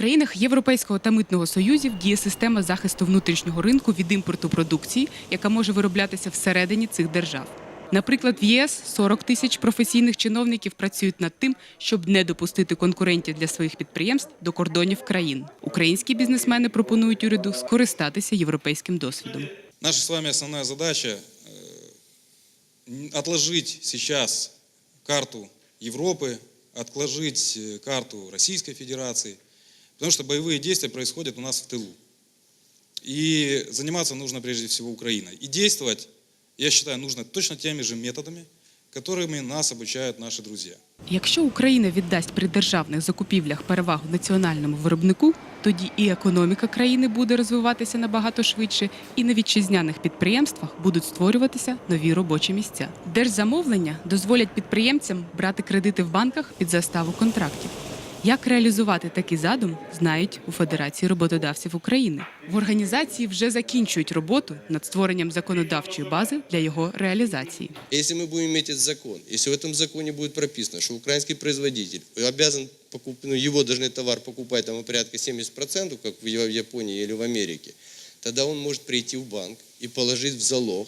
країнах Європейського та митного союзів діє система захисту внутрішнього ринку від імпорту продукції, яка може вироблятися всередині цих держав. Наприклад, в ЄС 40 тисяч професійних чиновників працюють над тим, щоб не допустити конкурентів для своїх підприємств до кордонів країн. Українські бізнесмени пропонують уряду скористатися європейським досвідом. Наша с вами основная задача э, н- отложить сейчас карту Европы, отложить э, карту Российской Федерации, потому что боевые действия происходят у нас в тылу. И заниматься нужно прежде всего Украиной. И действовать, я считаю, нужно точно теми же методами, которыми нас обучают наши друзья. Якщо Україна віддасть при державних закупівлях перевагу національному виробнику, тоді і економіка країни буде розвиватися набагато швидше, і на вітчизняних підприємствах будуть створюватися нові робочі місця. Держзамовлення дозволять підприємцям брати кредити в банках під заставу контрактів. Як реалізувати такий задум, знають у Федерації роботодавців України. В організації вже закінчують роботу над створенням законодавчої бази для його реалізації. Если мы будем иметь этот закон, если в этом законе будет прописано, что украинский производитель обязан покуп, ну, его должны товар покупать там порядка 70%, как в Я- в Японии или в Америке, тогда он может прийти в банк и положить в залог,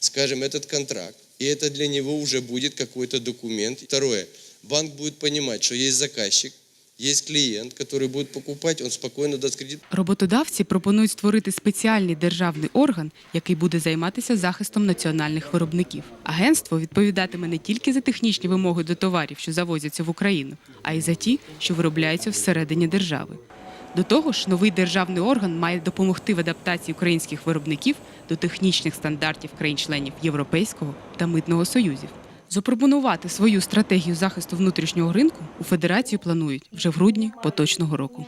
скажем, этот контракт, и это для него уже будет какой-то документ. Второе, банк будет понимать, что есть заказчик, есть клиент, который будет покупать, он спокойно даст кредит. Роботодавці пропонують створити спеціальний державний орган, який буде займатися захистом національних виробників. Агентство відповідатиме не тільки за технічні вимоги до товарів, що завозяться в Україну, а й за ті, що виробляються всередині держави. До того ж, новий державний орган має допомогти в адаптації українських виробників до технічних стандартів країн-членів Європейського та Митного союзів. Запропонувати свою стратегію захисту внутрішнього ринку у федерацію планують вже в грудні поточного року.